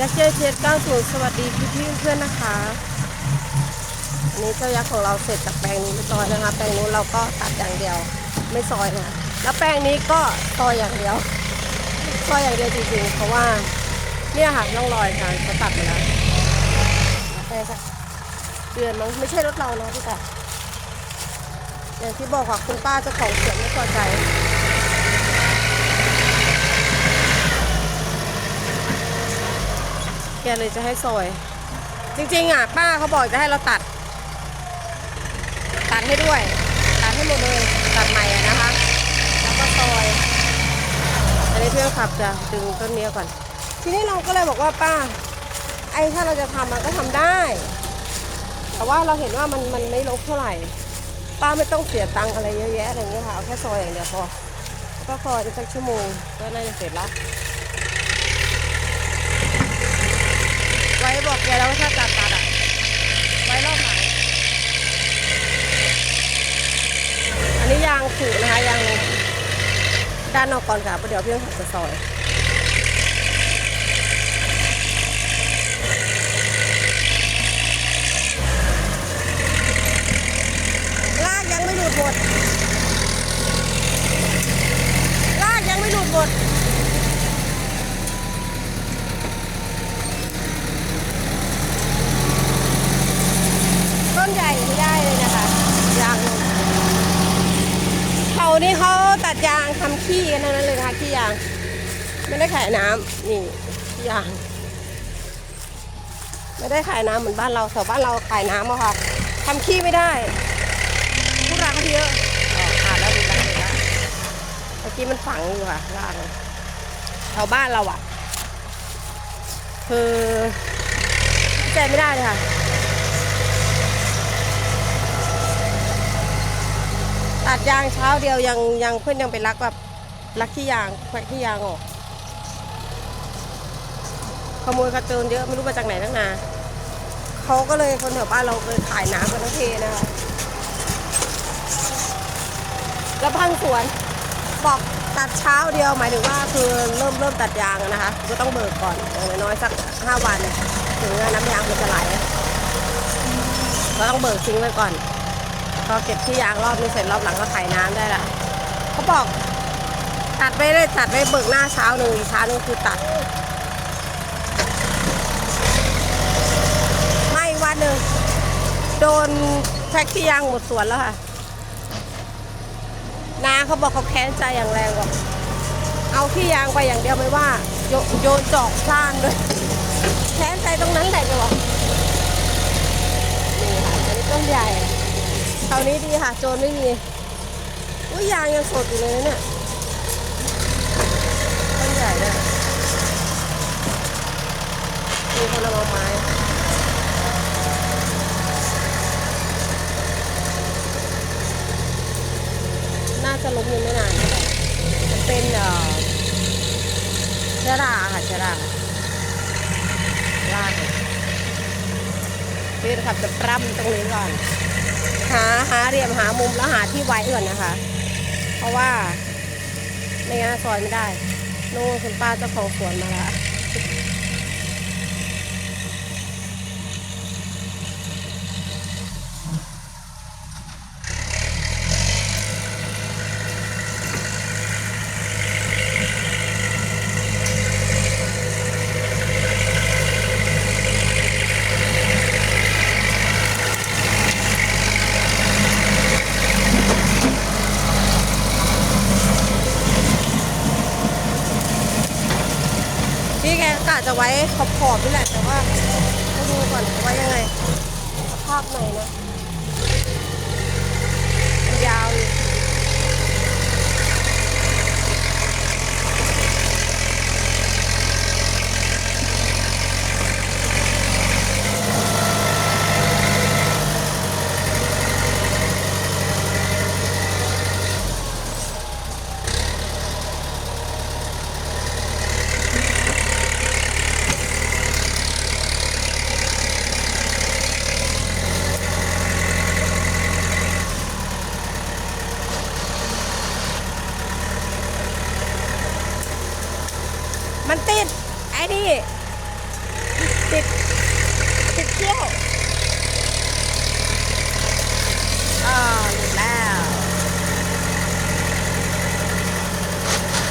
ยักษ์เจเจ็ดเก้าศูนย์สวัสดีพี่พี่เพื่อนนะคะอันนี้เจ้ายักษ์ของเราเสร็จจากแปลงนี้เรียบร้อยนะคะ แปลงนู้นเราก็ตัดอย่างเดียว ไม่ซอยนะแล้วแปลงนี้ก็ซอยอย่างเดียวซอยอย่างเดียวจริงๆเพราะว่าเนี่ยค่ะร่องรอยค่ะเขาตัดไปแล้วแปลงสักเดือนมั้งไม่ใช่รถเราเนาะพี่แต่อย่างที่บอกค่ะคุณป้าเจ้าของสวนไม่พอใจ แกเลยจะให้ซอย จริงๆอะป้าเขาบอกจะให้เราตัด ตัดให้ด้วย ตัดให้หมดเลยตัดใหม่อะนะคะ แล้วก็ซอย อันนี้เพื่อนขับจะดึงต้นเนี้ยก่อน ทีนี้เราก็เลยบอกว่าป้า ไอ้ถ้าเราจะทำมันก็ทำได้ แต่ว่าเราเห็นว่ามันมันไม่ลกเท่าไหร่ ป้าไม่ต้องเสียตังค์อะไรเยอะแยะอะไรเงี้ยค่ะเอาแค่ซอยอย่างเดียวพอแล้วก็ซอยสักชั่วโมงก็น่าจะเสร็จแล้ว ไว้บอก แล้วว่าถ้าตัดตัดอะไว้รอบไหนอันนี้ยางผูนะคะยางด้านนอกก่อนค่ะประเดี๋ยวเพื่อนขับจะซอย ลากยังไม่หลุดหมด ลากยังไม่หลุดหมด ต้นใหญ่ไม่ได้เลยนะคะยางเขานี่เขาตัดยางทำขี้กันทั้งนั้นเลยนะคะขี้ยาง ไม่ได้ขายน้ำนี่ขี้ยาง ไม่ได้ขายน้ำเหมือนบ้านเราแถวบ้านเราขายน้ำอะค่ะทำขี้ไม่ได้ผู้รักเยอะอ๋อขาดแล้วดูกันเลยนะเมื่อกี้มันฝังอยู่ค่ะล่างแถวบ้านเราอะคือใจไม่ได้เลยค่ะตัดยางเช้าเดียวยังยังเพื่อนยังไปรักแบบรักขี้ยางแควะขี้ยางออก ขโมยกระโจนเยอะไม่รู้มาจากไหนตั้งนานเขาก็เลยคนแถวบ้านเราเลยขายน้ำกันทั้งเทนะคะแล้วพังสวนบอกตัดเช้าเดียวหมายถึงว่าคือเริ่มเริ่มตัดยางนะคะ ก็ต้องเบิกก่อนอย่างน้อยสักห้าวัน ถึงน้ำยางมันจะไหลก็ต้องเบิกทิ้งไว้ก่อนพอเก็บที่ยางรอบนี้เสร็จรอบหลังก็ขายน้ำได้ละเขาบอก ตัดไปได้ตัดไปเบิกหน้าเช้าหนึ่งอีกเช้าหนึงคือตัด ไม่อีกวั นึง โดนแท็กที่ยางหมดสวนแล้วค่ะนาเขาบอกเขาแค้นใจอย่างแรงบอกเอาที่ยางไปอย่างเดียวไม่ว่า โยโยนจอกซ่านด้วยแค้นใจตรงนั้นแหละจะบอกนี่ค่ะอันนี้ต้นใหญ่คราวนี้ดีค่ะ โจรไม่มีอุ้ยยางยังสดอยู่เลยนะเนี่ยต้นใหญ่ด้วยมีคนเอาไม้ น่าจะ ล้มยังไม่นานเท่มันเป็นเอ่อเชื้อราค่ะเชื้อราลากพี่ขับจะปร่ำตรงนี้ก่อน หาหาเหลี่ยมหามุมแล้วหาที่ไว้ก่อนนะคะ เพราะว่าไม่งั้นซอยไม่ได้นู่นคุณป้าเจ้าของสวนมาแล้ว กะจะไว้ขอบขอบๆนี่แหละแต่ว่าต้อดูก่อนว่ายังไงสภาพไหนนะยาวอยู่ มันติด ไอ้นี่ ติด ติดเขี้ยวอ่าหลุดแล้ว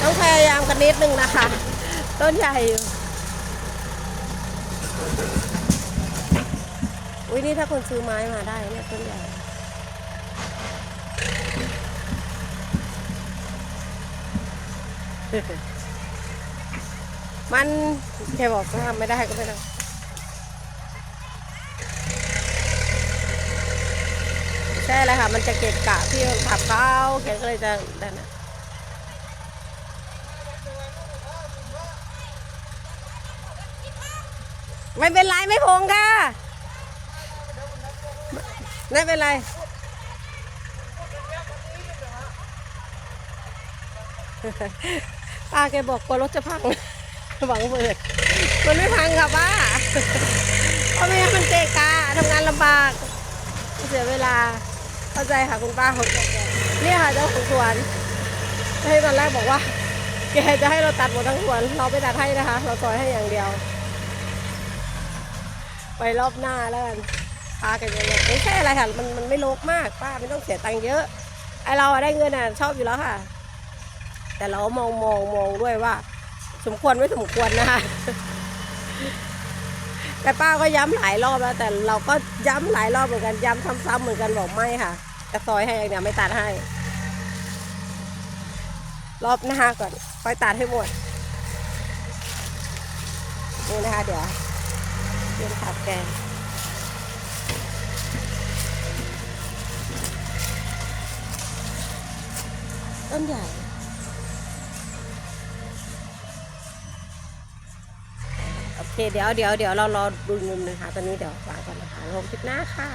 ต้องพยายามกันนิดนึงนะคะ ต้นใหญ่อยู่อุ้ยนี่ถ้าคนซื้อไม้มาได้เนี่ยต้นใหญ่ มันแค่บอกว่าทำไม่ได้ก็ไม่ได้ใช่เลยค่ะ มันจะเกะกะพี่คนขับเขาแกก็เลยจะนั่นนะไม่เป็นไรไม่พงค่ะ ไม่เป็นไรป้าแกบอกกลัวรถจะพัง หวังเบิด มันไม่พังค่ะป้าเพราะไม่งั้นมันเกะกะทำงานลำบาก เสียเวลา เข้าใจค่ะคุณป้าเขาบอกเนี่ยค่ะเจ้าของสวนให้ตอนแรกบอกว่า แกจะให้เราตัดหมดทั้งสวน เราไม่ตัดให้นะคะ เราซอยให้อย่างเดียว ไปรอบหน้าแล้วกันพากันจะเลยไม่ใช่อะไรค่ะ มันมันไม่โลกมาก ป้าไม่ต้องเสียตังค์เยอะ ไอเราได้เงินอะชอบอยู่แล้วค่ะ แต่เรามองมองมองด้วยว่า สมควรไม่สมควรนะคะ แต่ป้าก็ย้ำหลายรอบแล้วแต่เราก็ย้ำหลายรอบเหมือนกันย้ำซ้ำๆเหมือนกันบอกไม่ค่ะจะซอยให้อย่างเดียวไม่ตัดให้ รอบหน้าก่อนค่อยตัดให้หมดนี่นะคะเดี๋ยวเตรียมขับแกงต้นใหญ่ โอ เคเดี๋ยวเดี๋ยวเดี๋ยวเรารอดูมุมหนึงค่ะตอนนี้เดี๋ยววางก่อนนะคะลงคลิปหน้าค่ะ